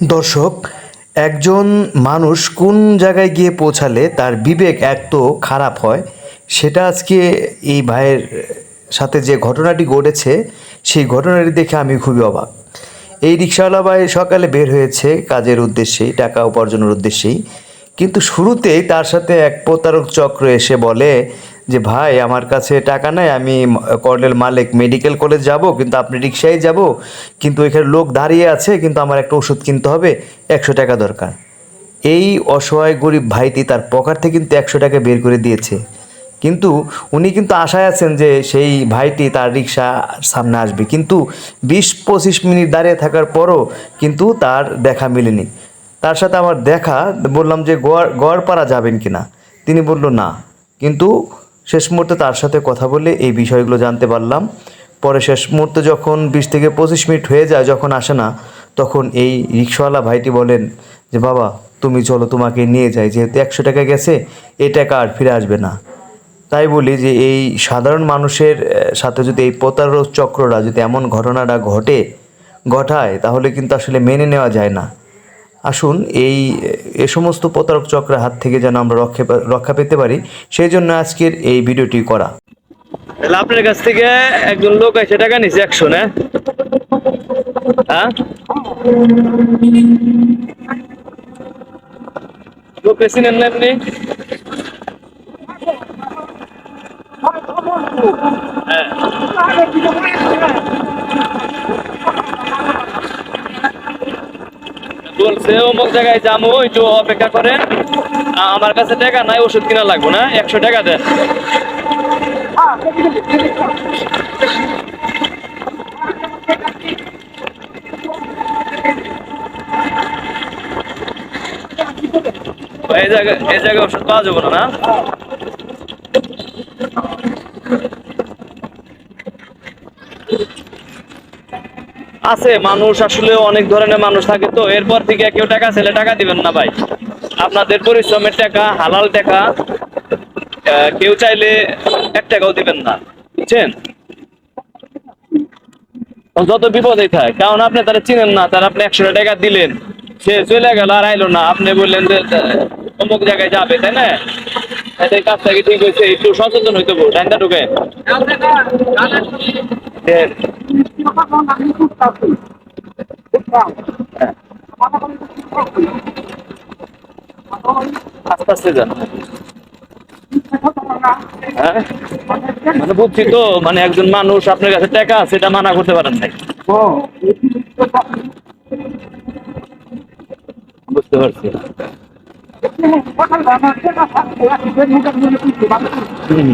দর্শক, একজন মানুষ কোন জায়গায় গিয়ে পৌঁছালে তার বিবেক এত খারাপ হয়, সেটা আজকে এই ভাইয়ের সাথে যে ঘটনাটি ঘটেছে, সেই ঘটনাটি দেখে আমি খুবই অবাক। এই রিক্সাওয়ালা ভাই সকালে বের হয়েছে কাজের উদ্দেশ্যেই, টাকা উপার্জনের উদ্দেশ্যেই, কিন্তু শুরুতেই তার সাথে এক প্রতারক চক্র এসে বলে যে, ভাই, আমার কাছে টাকা নাই, আমি কর্নেল মালিক মেডিকেল কলেজ যাব, কিন্তু আপনি রিক্সায় যাব, কিন্তু এখানে লোক দাঁড়িয়ে আছে, কিন্তু আমার একটা ওষুধ কিনতে হবে, একশো টাকা দরকার। এই অসহায় গরিব ভাইটি তার পকেট থেকে কিন্তু একশো টাকা বের করে দিয়েছে। কিন্তু উনি কিন্তু আশায় আছেন যে, সেই ভাইটি তার রিক্সা সামনে আসবে। কিন্তু বিশ পঁচিশ মিনিট দাঁড়িয়ে থাকার পরও কিন্তু তার দেখা মেলেনি। তার সাথে আমার দেখা, বললাম যে, গোয়ার, গোয়ারপাড়া যাবেন কিনা? তিনি বলল, না। কিন্তু শেষ মুহূর্তে তার সাথে কথা বলে এই বিষয়গুলো জানতে পারলাম। পরে শেষ মুহূর্তে যখন বিশ থেকে পঁচিশ মিনিট হয়ে যায়, যখন আসে না, তখন এই রিক্সাওয়ালা ভাইটি বলেন যে, বাবা, তুমি চলো তোমাকে নিয়ে যাই, যেহেতু একশো টাকা গেছে, এ টাকা আর ফিরে আসবে না। তাই বলি যে, এই সাধারণ মানুষের সাথে যদি এই প্রতারক চক্ররা যদি এমন ঘটনাটা ঘটে, ঘটায়, তাহলে কিন্তু আসলে মেনে নেওয়া যায় না। আসুন, এই, এ সমস্ত প্রতারক চক্রের হাত থেকে যেন আমরা রক্ষা রক্ষা পেতে পারি, সেই জন্য আজকের এই ভিডিওটি করা। তাহলে আপনার কাছ থেকে একজন লোক এসে টাকা নিছে একশো, না? হ্যাঁ? লোক চিনেন না আপনি? হ্যাঁ। বলছে অমুক জায়গায় যাব, একটু অপেক্ষা করেন। আমার কাছে টাকা নাই, ওষুধ কিনা লাগবো না, একশো টাকা দেন। এই জায়গায় এই জায়গায় ওষুধ পাওয়া যাবে না? আছে, মানুষ আসলে অনেক ধরনের মানুষ থাকে তো, এরপর থেকে কেউ টাকা ছেলে টাকা দিবেন না ভাই। আপনাদের পরিশ্রমের টাকা, হালাল টাকা কেউ চাইলে এক টাকাও দিবেন না, বুঝছেন? যত বিপদেই থাকে, কারণ আপনি তারা চিনেন না, তারা আপনি একশো টাকা দিলেন, সে চলে গেল আর আইলো না। আপনি বললেন যে অমুক জায়গায় যাবে, তাই না? এটাই কাজটা ঠিক হয়েছে? একটু সচেতন হইতে ঢুকে আস্তে আস্তে যান মানে বুঝছি তো মানে একজন মানুষ আপনার কাছে টাকা আছে, এটা মানা করতে পারেন নাই বুঝতে পারছি হুম।